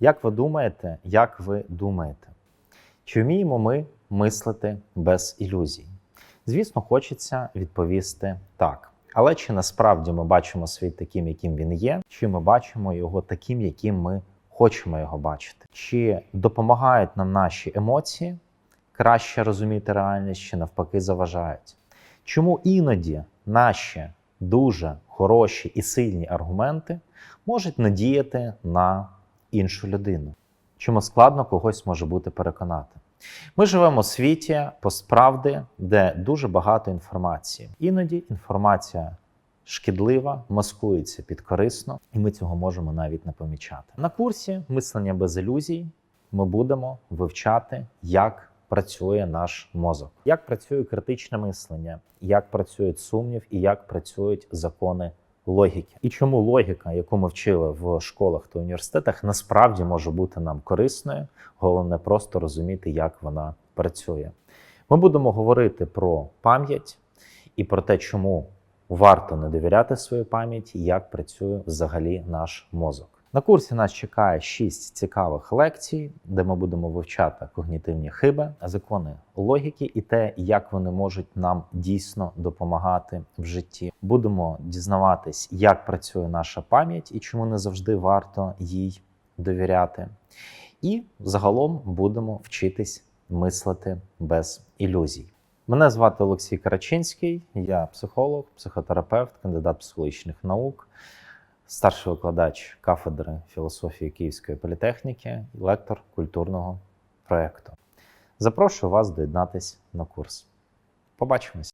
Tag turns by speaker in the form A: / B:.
A: Як ви думаєте, як ви думаєте? Чи вміємо ми мислити без ілюзій? Звісно, хочеться відповісти так. Але чи насправді ми бачимо світ таким, яким він є, чи ми бачимо його таким, яким ми хочемо його бачити? Чи допомагають нам наші емоції краще розуміти реальність, чи навпаки заважають? Чому іноді наші дуже хороші і сильні аргументи можуть надіяти на іншу людину? Чому складно когось може бути переконати? Ми живемо у світі постправди, де дуже багато інформації. Іноді інформація шкідлива, маскується підкорисно, і ми цього можемо навіть не помічати. На курсі мислення без ілюзій ми будемо вивчати, як працює наш мозок, як працює критичне мислення, як працює сумнів і як працюють закони логіки. І чому логіка, яку ми вчили в школах та університетах, насправді може бути нам корисною. Головне просто розуміти, як вона працює. Ми будемо говорити про пам'ять і про те, чому варто не довіряти своїй пам'яті, як працює взагалі наш мозок. На курсі нас чекає шість цікавих лекцій, де ми будемо вивчати когнітивні хиби, закони логіки і те, як вони можуть нам дійсно допомагати в житті. Будемо дізнаватись, як працює наша пам'ять і чому не завжди варто їй довіряти. І загалом будемо вчитись мислити без ілюзій. Мене звати Олексій Карачинський, я психолог, психотерапевт, кандидат психологічних наук, старший викладач кафедри філософії Київської політехніки, лектор культурного проєкту. Запрошую вас доєднатись на курс. Побачимось!